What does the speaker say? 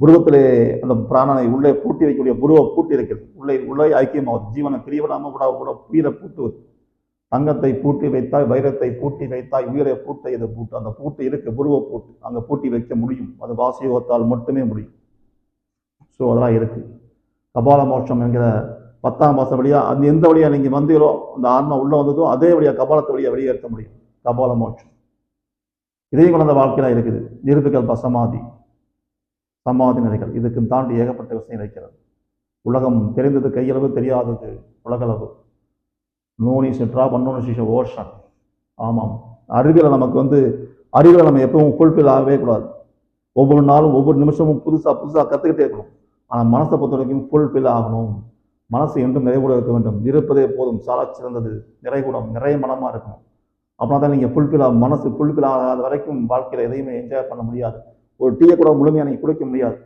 புருவத்திலே அந்த பிராணனை உள்ளே பூட்டி வைக்கக்கூடிய புருவ பூட்டி இருக்கிறது. உள்ளே உள்ளே ஐக்கியமாவது ஜீவனை பிரியவிடாமல் கூட கூட உயிரை பூட்டுவது. தங்கத்தை பூட்டி வைத்தாய் வைரத்தை பூட்டி வைத்தாய் உயிரை பூட்டை இதை பூட்டு? அந்த பூட்டு இருக்கு புருவ பூட்டு. அங்கே பூட்டி வைக்க முடியும். அது வாசியோகத்தால் மட்டுமே முடியும். ஸோ அதெல்லாம் இருக்குது கபால மோட்சம் என்கிற பத்தாம் மாதம் வழியாக அந்த எந்த வழியாக நீங்கள் வந்தீங்களோ அந்த ஆன்மா உள்ளே வந்ததோ அதே வழியா கபாலத்தை வழியாக வெளியேற்ற முடியும். கபால மோட்சம். இதையும் குழந்த வாழ்க்கையில் இருக்குது. நிருபிகள் சமாதி சமாதி நிலைகள். இதுக்கு தாண்டி ஏகப்பட்ட விஷயம் இருக்கிறது. உலகம் தெரிந்தது கையளவு தெரியாதது உலகளவு. நோனி சிட்ரா பன்னோனி சிஷ ஓஷன். ஆமாம். அறிவியலை நமக்கு வந்து அறிவியலை நம்ம எப்பவும் ஃபுல்ஃபில் ஆகவே கூடாது. ஒவ்வொரு நாளும் ஒவ்வொரு நிமிஷமும் புதுசாக புதுசாக கற்றுக்கிட்டே இருக்கணும். ஆனால் மனசை பொறுத்த வரைக்கும் ஃபுல்ஃபில் ஆகணும். மனசு என்றும் நிறைவுட இருக்க வேண்டும். இருப்பதே போதும். சாலா சிறந்தது. நிறைகுடம் நிறைய மனமாக இருக்கணும். அப்படின்னா தான் நீங்கள் ஃபுல்ஃபில் ஆகும் மனசு ஃபுல்ஃபில் ஆகாத வரைக்கும் வாழ்க்கையில் எதையுமே என்ஜாய் பண்ண முடியாது. ஒரு டீயை கூட முழுமையாக நீங்கள் குடிக்க முடியாது.